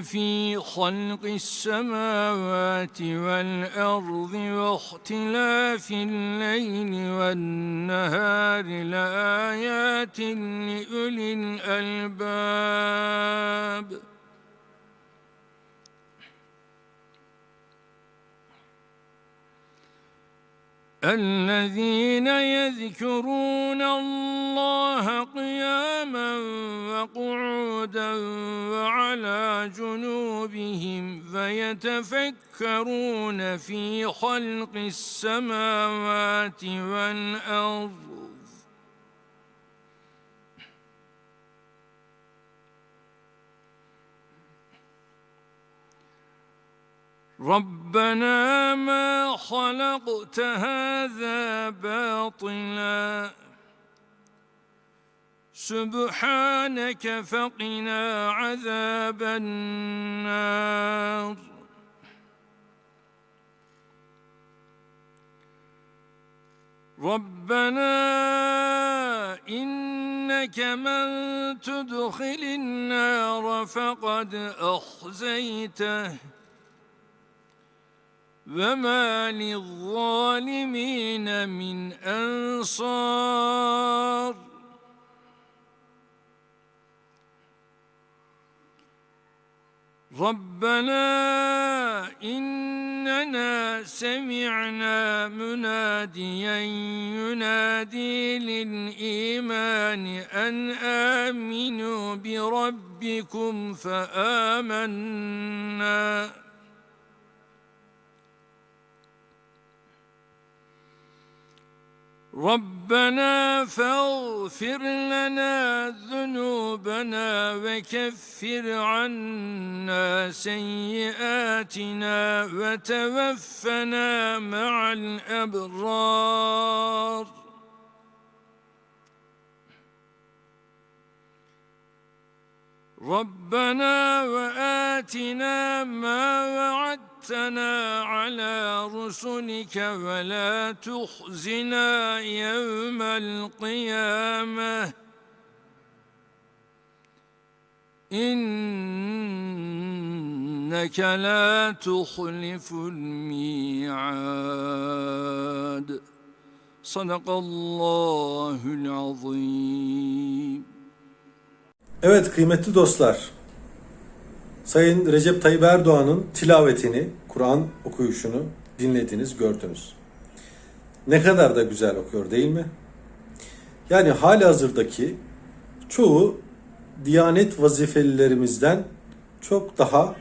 في خلق السماوات والأرض واختلاف الليل والنهار لآيات لأولي الألباب. الذين يذكرون الله قياما وقعودا وعلى جنوبهم فيتفكرون في خلق السماوات والأرض. ربنا ما خلقت هذا باطلا. سبحانك فقنا عذاب النار. ربنا إنك من تدخل النار فقد أخزيته. وما للظالمين من أنصار ربنا إننا سمعنا مناديا ينادي للإيمان أن آمنوا بربكم فآمنا ربنا فاغفر لنا ذنوبنا وكفر عنا سيئاتنا وتوفنا مع الأبرار. ربنا وآتنا ما وعدتنا على رسلك ولا تخزنا يوم القيامة إنك لا تخلف الميعاد صدق الله العظيم Evet kıymetli dostlar. Sayın Recep Tayyip Erdoğan'ın tilavetini, Kur'an okuyuşunu dinlediniz, gördünüz. Ne kadar da güzel okuyor değil mi? Yani hali hazırdaki çoğu Diyanet vazifelilerimizden çok daha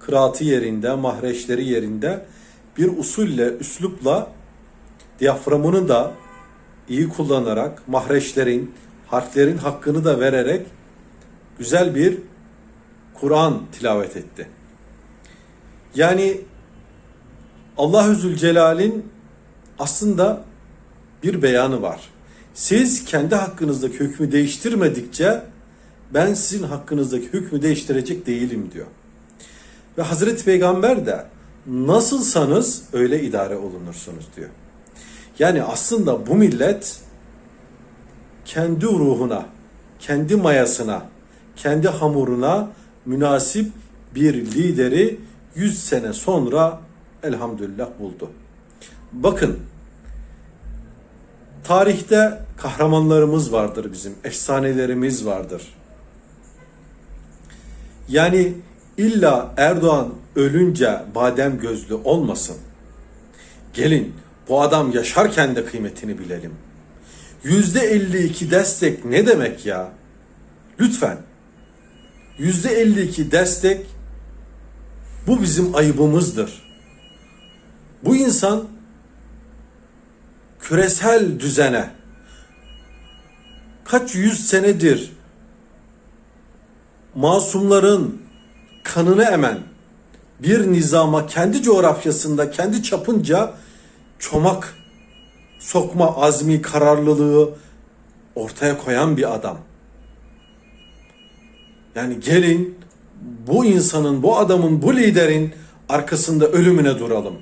kıraatı yerinde, mahreçleri yerinde bir usulle, üslupla diyaframını da iyi kullanarak, mahreçlerin, harflerin hakkını da vererek güzel bir Kur'an tilavet etti. Yani Allahü Zülcelal'in aslında bir beyanı var. Siz kendi hakkınızdaki hükmü değiştirmedikçe ben sizin hakkınızdaki hükmü değiştirecek değilim diyor. Ve Hazreti Peygamber de nasılsanız öyle idare olunursunuz diyor. Yani aslında bu millet kendi ruhuna, kendi mayasına, kendi hamuruna münasip bir lideri 100 sene sonra elhamdülillah buldu. Bakın tarihte kahramanlarımız vardır bizim, efsanelerimiz vardır. Yani illa Erdoğan ölünce badem gözlü olmasın. Gelin bu adam yaşarken de kıymetini bilelim. Yüzde 52 destek ne demek ya? Lütfen. Yüzde 52 destek bu bizim ayıbımızdır. Bu insan küresel düzene kaç yüz senedir masumların kanını emen bir nizama kendi coğrafyasında kendi çapınca çomak sokma azmi, kararlılığı ortaya koyan bir adam. Yani gelin bu insanın, bu adamın, bu liderin arkasında ölümüne duralım.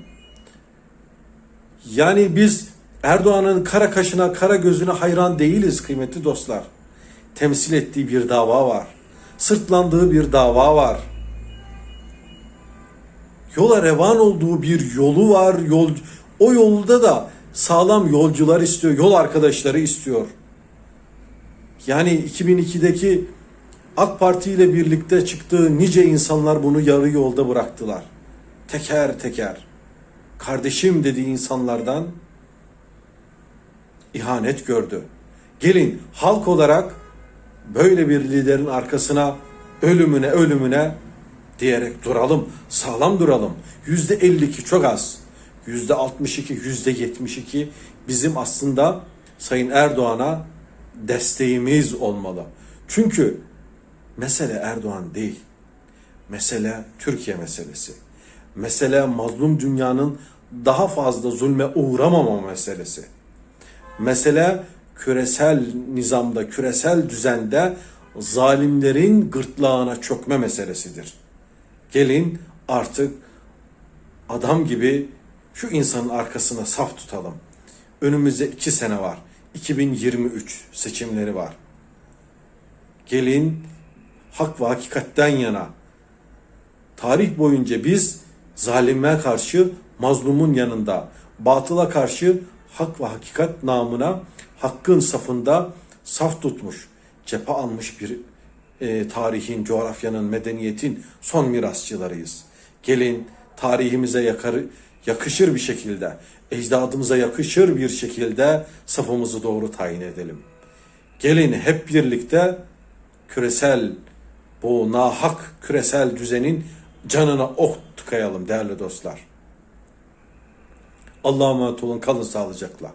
Yani biz Erdoğan'ın kara kaşına, kara gözüne hayran değiliz kıymetli dostlar. Temsil ettiği bir dava var. Sırtlandığı bir dava var. Yola revan olduğu bir yolu var. Yol, o yolda da sağlam yolcular istiyor, yol arkadaşları istiyor. Yani 2002'deki AK Parti ile birlikte çıktığı nice insanlar bunu yarı yolda bıraktılar. Teker teker. Kardeşim dediği insanlardan ihanet gördü. Gelin halk olarak böyle bir liderin arkasına ölümüne ölümüne diyerek duralım. Sağlam duralım. Yüzde 52 çok az. Yüzde 62, yüzde 72 bizim aslında Sayın Erdoğan'a desteğimiz olmalı. Çünkü mesele Erdoğan değil. Mesele Türkiye meselesi. Mesele mazlum dünyanın daha fazla zulme uğramama meselesi. Mesele küresel nizamda, küresel düzende zalimlerin gırtlağına çökme meselesidir. Gelin artık adam gibi şu insanın arkasına saf tutalım. Önümüzde iki sene var. 2023 seçimleri var. Gelin hak ve hakikatten yana. Tarih boyunca biz zalime karşı mazlumun yanında, batıla karşı hak ve hakikat namına hakkın safında saf tutmuş, cephe almış bir e, tarihin, coğrafyanın, medeniyetin son mirasçılarıyız. Gelin tarihimize yakar, yakışır bir şekilde, ecdadımıza yakışır bir şekilde safımızı doğru tayin edelim. Gelin hep birlikte küresel bu nahak küresel düzenin canına ok tıkayalım değerli dostlar. Allah'a emanet olun kalın sağlıcakla.